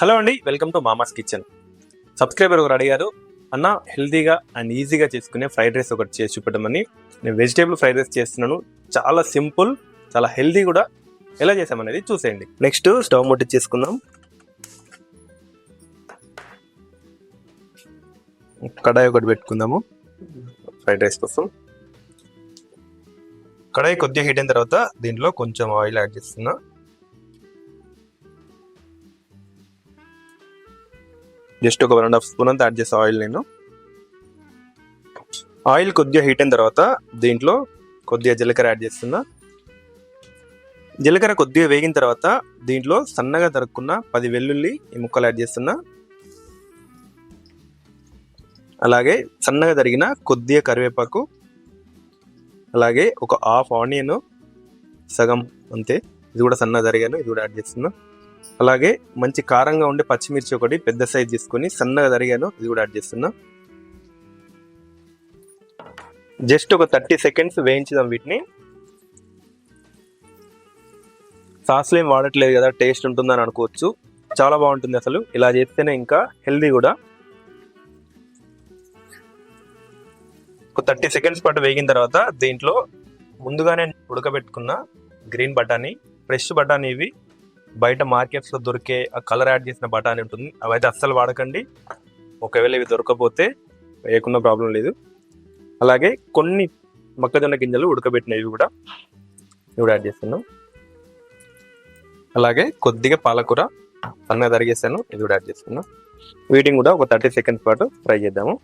Hello అండి welcome to mama's kitchen. Subscriber ఒకరు అడిగారు అన్న హెల్తీగా అండ్ ఈజీగా చేసుకునే ఫ్రైడ్ రైస్ ఒకటి చేసి చూపెట్టమని. నేను వెజిటేబుల్ ఫ్రైడ్ రైస్ చేస్తున్నాను చాలా సింపుల్ చాలా హెల్తీ కూడా. ఎలా చేసామనేది చూసేయండి. నెక్స్ట్ స్టవ్ ముట్టించేసుకుందాం కడాయి ఒకటి పెట్టుకుందాము. ఫ్రైడ్ రైస్ కోసం. కడాయి కొద్దిగా హీట్ అయిన తర్వాత దీంట్లో కొంచెం ఆయిల్ యాడ్ చేస్తున్నా. జస్ట్ ఒక వన్ అండ్ హాఫ్ స్పూన్ అంతా యాడ్ చేసే ఆయిల్ నేను. ఆయిల్ కొద్దిగా హీట్ అయిన తర్వాత దీంట్లో కొద్దిగా జీలకర్ర యాడ్ చేస్తున్నా. జీలకర్ర కొద్దిగా వేగిన తర్వాత దీంట్లో సన్నగా తరుక్కున్న పది వెల్లుల్లి ఈ ముక్కలు యాడ్ చేస్తున్నా. అలాగే సన్నగా తరిగిన కొద్దిగా కరివేపాకు అలాగే ఒక హాఫ్ ఆనియన్ సగం అంతే. ఇది కూడా సన్నగా తరిగాను ఇది కూడా యాడ్ చేస్తున్నా. అలాగే మంచి కారంగా ఉండే పచ్చిమిర్చి ఒకటి పెద్ద సైజ్ తీసుకొని సన్నగా తరిగాను. ఇది కూడా యాడ్ చేస్తున్నా. జస్ట్ ఒక థర్టీ సెకండ్స్ వేయించుదాం వీటిని. సాస్లు ఏం వాడట్లేదు కదా టేస్ట్ ఉంటుందని అనుకోవచ్చు. చాలా బాగుంటుంది అసలు. ఇలా చేస్తేనే ఇంకా హెల్దీ కూడా. ఒక థర్టీ సెకండ్స్ పాటు వేగిన తర్వాత దీంట్లో ముందుగానే ఉడకబెట్టుకున్న గ్రీన్ బఠానీ ఫ్రెష్ బఠానీ ఇవి బయట మార్కెట్స్లో దొరికే ఆ కలర్ యాడ్ చేసిన బఠానీ ఉంటుంది. అవైతే అస్సలు వాడకండి. ఒకవేళ ఇవి దొరకపోతే వేయకుండా ప్రాబ్లం లేదు. అలాగే కొన్ని మొక్కజొన్న గింజలు ఉడకబెట్టినవి కూడా ఇవి కూడా యాడ్ చేస్తున్నాం. అలాగే కొద్దిగా పాలకూర సన్నగా తరిగేసాను ఇది కూడా యాడ్ చేస్తున్నాం. వీటిని కూడా ఒక థర్టీ సెకండ్స్ పాటు ఫ్రై చేద్దాము.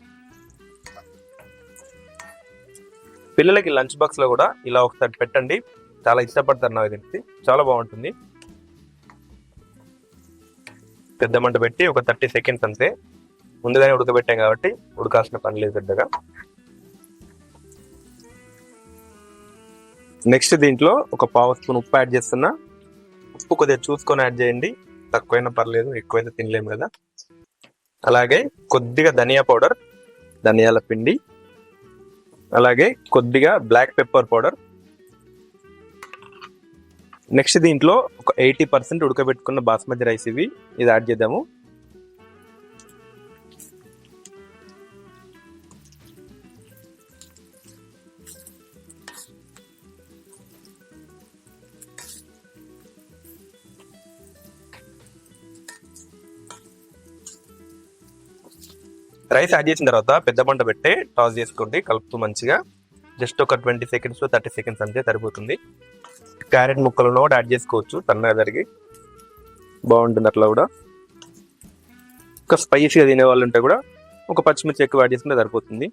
పిల్లలకి లంచ్ బాక్స్లో కూడా ఇలా ఒకసారి పెట్టండి. చాలా ఇష్టపడతారు నాకు తెలిసి చాలా బాగుంటుంది. పెద్ద మంట పెట్టి ఒక థర్టీ సెకండ్స్ అంతే. ముందుగానే ఉడకబెట్టాం కాబట్టి ఉడకాల్సిన పని లేదు పెద్దగా. నెక్స్ట్ దీంట్లో ఒక పావు స్పూన్ ఉప్పు యాడ్ చేస్తున్నా. ఉప్పు కొద్దిగా చూసుకొని యాడ్ చేయండి. తక్కువైనా పర్లేదు ఎక్కువైతే తినలేము కదా. అలాగే కొద్దిగా ధనియా పౌడర్ ధనియాల పిండి. అలాగే కొద్దిగా బ్లాక్ పెప్పర్ పౌడర్. నెక్స్ట్ దీంట్లో ఒక ఎయిటీ పర్సెంట్ ఉడకబెట్టుకున్న బాస్మతి రైస్ ఇవి. ఇది యాడ్ చేద్దాము. రైస్ యాడ్ చేసిన తర్వాత పెద్ద బండ పెట్టి టాస్ చేసుకోండి కలుపుతూ మంచిగా. జస్ట్ ఒక ట్వంటీ సెకండ్స్ థర్టీ సెకండ్స్ అంతే సరిపోతుంది. క్యారెట్ ముక్కలను కూడా యాడ్ చేసుకోవచ్చు. సన్నగా జరిగి బాగుంటుంది అట్లా కూడా. ఒక స్పైసీగా తినే వాళ్ళు ఉంటే కూడా ఒక పచ్చిమిర్చి ఎక్కువ యాడ్ చేసుకుంటే సరిపోతుంది.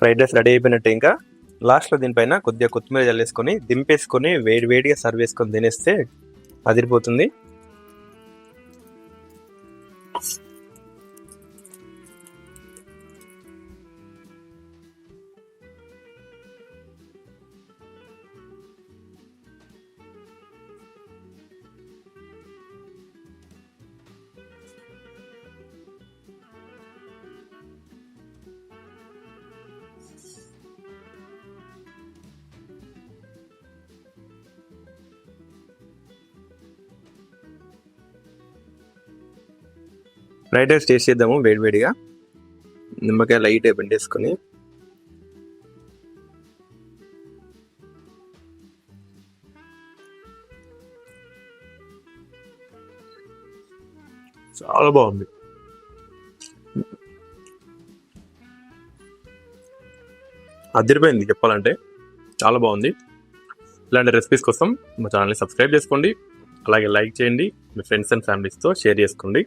ఫ్రైడ్ రైస్ రెడీ అయిపోయినట్టు ఇంకా లాస్ట్లో దీనిపైన కొద్దిగా కొత్తిమీర చల్లేసుకొని దింపేసుకొని వేడి వేడిగా సర్వ్ చేసుకొని తినేస్తే అదిరిపోతుంది. ఫ్రైడ్ రైస్ టేస్ట్ చేద్దాము వేడివేడిగా నిమ్మకాయ లైట్ పిండేసుకొని. చాలా బాగుంది. అదిరిపోయింది చెప్పాలంటే. చాలా బాగుంది. ఇలాంటి రెసిపీస్ కోసం మా ఛానల్ని సబ్స్క్రైబ్ చేసుకోండి. అలాగే లైక్ చేయండి. మీ ఫ్రెండ్స్ అండ్ ఫ్యామిలీస్తో షేర్ చేసుకోండి.